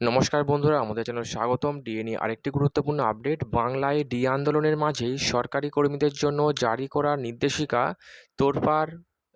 নমস্কার বন্ধুরা, আমাদের চ্যানেল স্বাগতম। ডিএনএ আরেকটি গুরুত্বপূর্ণ আপডেট, বাংলায় ডি আন্দোলনের মাঝেই সরকারি কর্মীদের জন্য জারি করা নির্দেশিকা তোরপার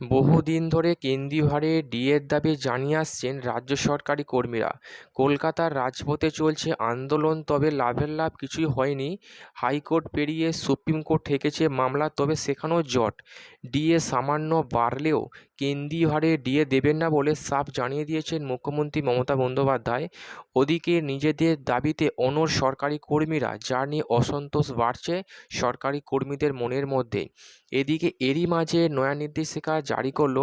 বহুদিন ধরে কেন্দ্রীয় হারে ডিএর দাবি জানিয়ে আসছেন রাজ্য সরকারি কর্মীরা। কলকাতার রাজপথে চলছে আন্দোলন, তবে লাভের লাভ কিছুই হয়নি। হাইকোর্ট পেরিয়ে সুপ্রিম কোর্ট ঠেকেছে মামলা, তবে সেখানেও জট। ডিএ সামান্য বাড়লেও কেন্দ্রীয় হারে ডিএ দেবেন না বলে সাফ জানিয়ে দিয়েছেন মুখ্যমন্ত্রী মমতা বন্দ্যোপাধ্যায়। ওদিকে নিজেদের দাবিতে অনর সরকারি কর্মীরা যার নিয়ে অসন্তোষ বাড়ছে সরকারি কর্মীদের মনের মধ্যে। এদিকে এরই মাঝে নয়া নির্দেশিকা জারি করল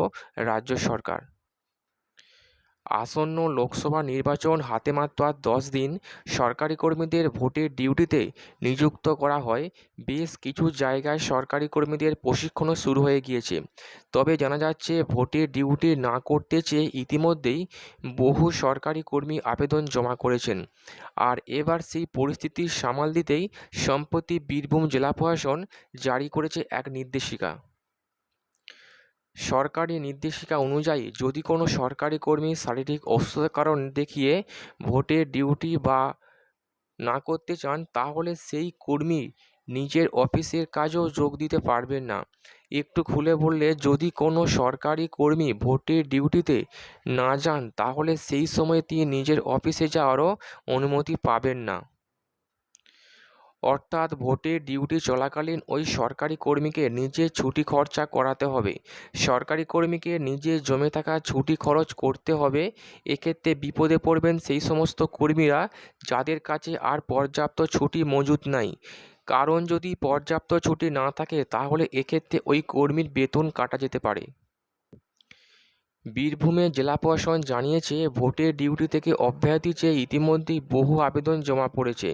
রাজ্য সরকার। আসন্ন লোকসভা নির্বাচন হাতে মাত্র আর দশ দিন, সরকারি কর্মীদের ভোটের ডিউটিতে নিযুক্ত করা হয়। বেশ কিছু জায়গায় সরকারি কর্মীদের প্রশিক্ষণও শুরু হয়ে গিয়েছে। তবে জানা যাচ্ছে, ভোটের ডিউটি না করতে চেয়ে ইতিমধ্যেই বহু সরকারি কর্মী আবেদন জমা করেছেন। আর এবার সেই পরিস্থিতি সামাল দিতেই সম্প্রতি বীরভূম জেলা প্রশাসন জারি করেছে এক নির্দেশিকা। সরকারি নির্দেশিকা অনুযায়ী যদি কোনো সরকারি কর্মী শারীরিক অসুস্থতার কারণ দেখিয়ে ভোটের ডিউটি বা না করতে চান, তাহলে সেই কর্মী নিজের অফিসের কাজেও যোগ দিতে পারবেন না। একটু খুলে বললে, যদি কোনো সরকারি কর্মী ভোটের ডিউটিতে না যান, তাহলে সেই সময় তিনি নিজের অফিসে যাওয়ারও অনুমতি পাবেন না। অর্থাৎ ভোটের ডিউটি চলাকালীন ওই সরকারি কর্মীকে নিজে ছুটি খরচা করাতে হবে। সরকারি কর্মীকে নিজে জমে থাকা ছুটি খরচ করতে হবে। এক্ষেত্রে বিপদে পড়বেন সেই সমস্ত কর্মীরা যাদের কাছে আর পর্যাপ্ত ছুটি মজুত নাই। কারণ যদি পর্যাপ্ত ছুটি না থাকে, তাহলে এক্ষেত্রে ওই কর্মীর বেতন কাটা যেতে পারে। বীরভূমে জেলা প্রশাসন জানিয়েছে ভোটের ডিউটি থেকে অব্যাহতি চেয়ে ইতিমধ্যেই বহু আবেদন জমা পড়েছে।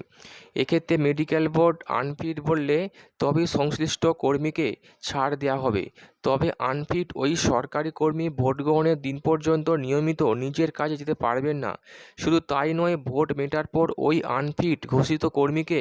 এক্ষেত্রে মেডিকেল বোর্ড আনফিট বললে তবেই সংশ্লিষ্ট কর্মীকে ছাড় দেওয়া হবে। তবে আনফিট ওই সরকারি কর্মী ভোট গ্রহণের দিন পর্যন্ত নিয়মিত নিজের কাজে যেতে পারবেন না। শুধু তাই নয়, ভোট মেটার পর ওই আনফিট ঘোষিত কর্মীকে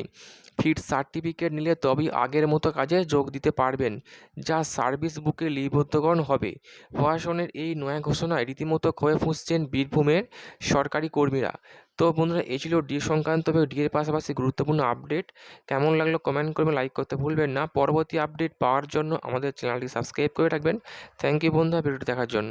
ফিট সার্টিফিকেট নিলে তবেই আগের মতো কাজে যোগ দিতে পারবেন, যা সার্ভিস বুকে লিপিবদ্ধকরণ হবে। প্রশাসনের এই নয়া ঘোষণায় রীতিমতো ক্ষয়ে ফুঁসছেন বীরভূমের সরকারি কর্মীরা। তো বন্ধুরা, এই ছিল ডি সংক্রান্ত ডি এর পাশাপাশি গুরুত্বপূর্ণ আপডেট কেমন লাগল কমেন্ট করবেন লাইক করতে ভুলবেন না। পরবর্তী আপডেট পাওয়ার জন্য আমাদের চ্যানেলটি সাবস্ক্রাইব করে রাখবেন। থ্যাংক ইউ বন্ধুরা ভিডিওটি দেখার জন্য।